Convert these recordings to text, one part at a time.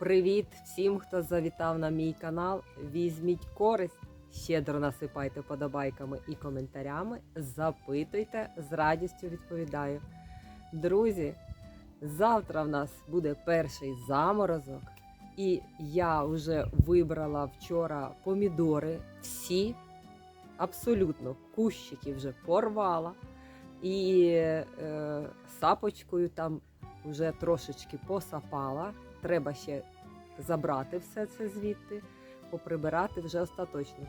Привіт всім, хто завітав на мій канал. Візьміть користь, щедро насипайте подобайками і коментарями. Запитуйте, з радістю відповідаю. Друзі, завтра в нас буде перший заморозок, і я вже вибрала вчора помідори. Всі абсолютно кущики вже порвала. І е, сапочкою там вже трошечки посапала. Треба ще забрати все це звідти, поприбирати вже остаточно.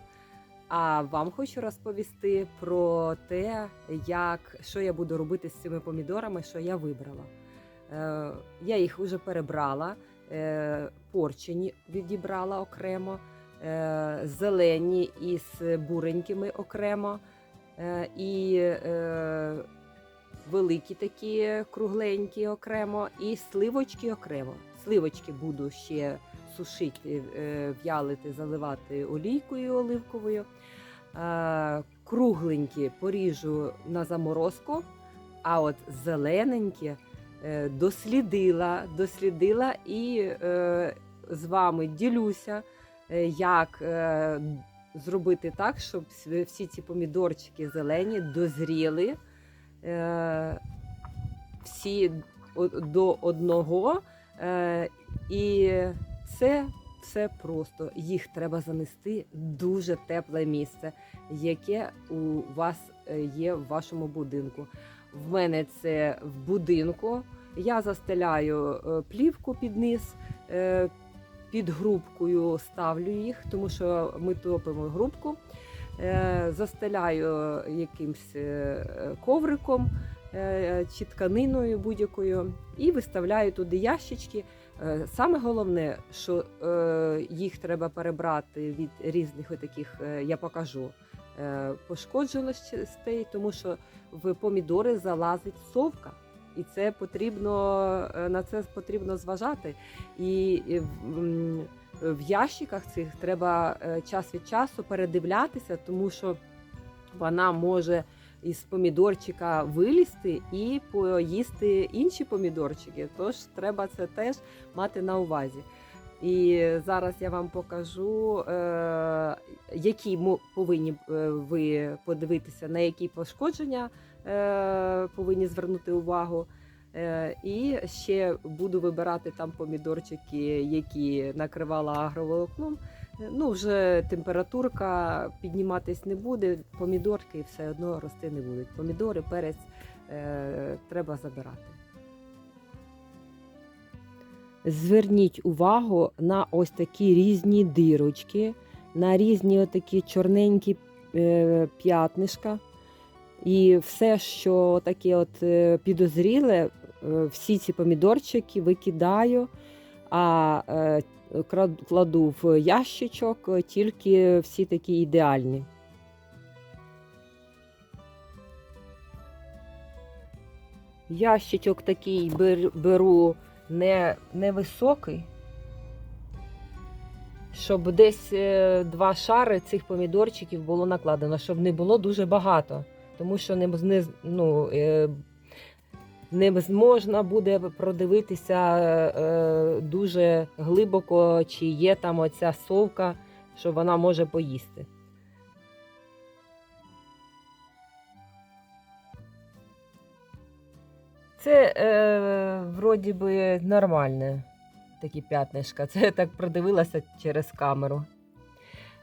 А вам хочу розповісти про те, як, що я буду робити з цими помідорами, що я вибрала. Е, я їх вже перебрала, е, порчені відібрала окремо, е, зелені із буренькими окремо. Е, і е, великі такі кругленькі окремо, і сливочки окремо. Сливочки буду ще сушити, е, в'ялити, заливати олійкою оливковою. Е, кругленькі поріжу на заморозку, а от зелененькі е, дослідила, дослідила і з вами ділюся, як зробити так, щоб всі ці помідорчики зелені дозріли всі до одного. Е, і це все просто. Їх треба занести в дуже тепле місце, яке у вас е, є в вашому будинку. В мене це в будинку. Я застеляю е, плівку під низ, під грубкою ставлю їх, тому що ми топимо грубку. Застеляю якимсь ковриком чи тканиною будь-якою і виставляю туди ящички. Е, Саме головне, що е, їх треба перебрати від різних таких, я покажу, е, пошкодженостей, тому що в помідори залазить совка. І це потрібно е, на це потрібно зважати. І, в- ящиках цих треба е, час від часу передивлятися, тому що вона може із помідорчика вилізти і поїсти інші помідорчики. Тож треба це теж мати на увазі. І зараз я вам покажу, е, які повинні е, ви подивитися, на які пошкодження е, повинні звернути увагу. І ще буду вибирати там помідорчики, які накривала агроволокном. Ну, вже температурка підніматись не буде, помідорки все одно рости не будуть. Помідори, перець е, треба забирати. Зверніть увагу на ось такі різні дирочки, на різні отакі чорненькі е, п'ятнишка. І все, що таке от е, підозріле, е, всі ці помідорчики викидаю, а е, кладу в ящичок е, тільки всі такі ідеальні. Ящичок такий беру не, невисокий, щоб десь е, два шари цих помідорчиків було накладено, щоб не було дуже багато. Тому що не, ну, е, не можна буде продивитися е, дуже глибоко, чи є там оця совка, що вона може поїсти. Це е, вроді би нормальне такі п'ятнишка. Це я так продивилася через камеру.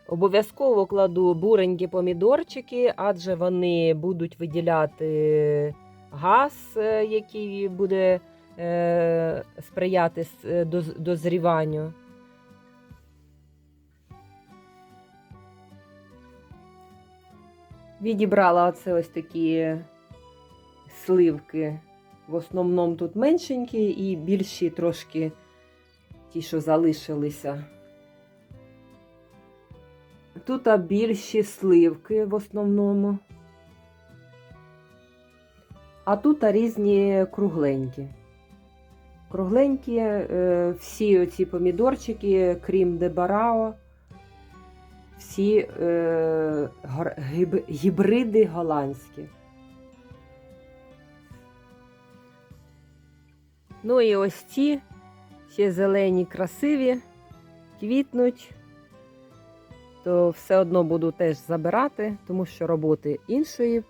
Обов'язково кладу буренькі помідорчики, адже вони будуть виділяти газ, е, який буде е, сприяти е, доз- дозріванню. Відібрала оце ось такі сливки. В основному тут меншенькі і більші трошки ті, що залишилися. Тут більші сливки в основному. А тут різні кругленькі. Кругленькі, е, всі оці помідорчики, крім дебарао, всі е, гібриди голландські. Ну і ось ці ще зелені, красиві, квітнуть, то все одно буду теж забирати, тому що роботи іншої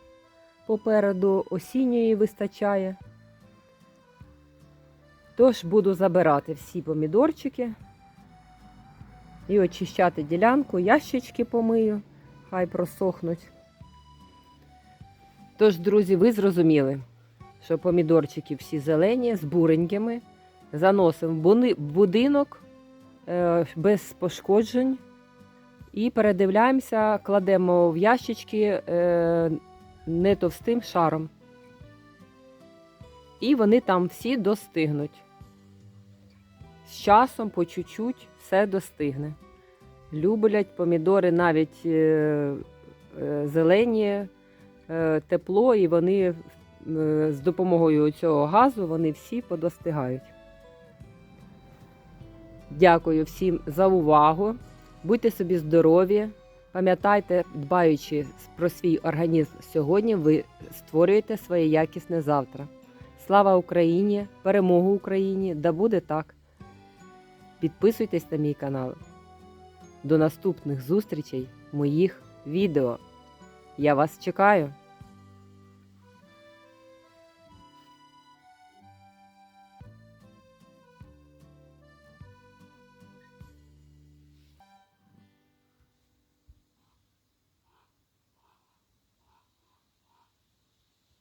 попереду, осінньої вистачає. Тож буду забирати всі помідорчики і очищати ділянку, ящички помию, хай просохнуть. Тож, друзі, ви зрозуміли, що помідорчики всі зелені, з буренькими. Заносимо в будинок е, без пошкоджень. І передивляємося, кладемо в ящички е, не товстим шаром. І вони там всі достигнуть. З часом, по чуть-чуть, все достигне. Люблять помідори навіть е, е, зелені, е, тепло, і вони з допомогою цього газу вони всі подостигають. Дякую всім за увагу. Будьте собі здорові. Пам'ятайте, дбаючи про свій організм сьогодні, ви створюєте своє якісне завтра. Слава Україні! Перемогу Україні! Да буде так! Підписуйтесь на мій канал. До наступних зустрічей моїх відео. Я вас чекаю!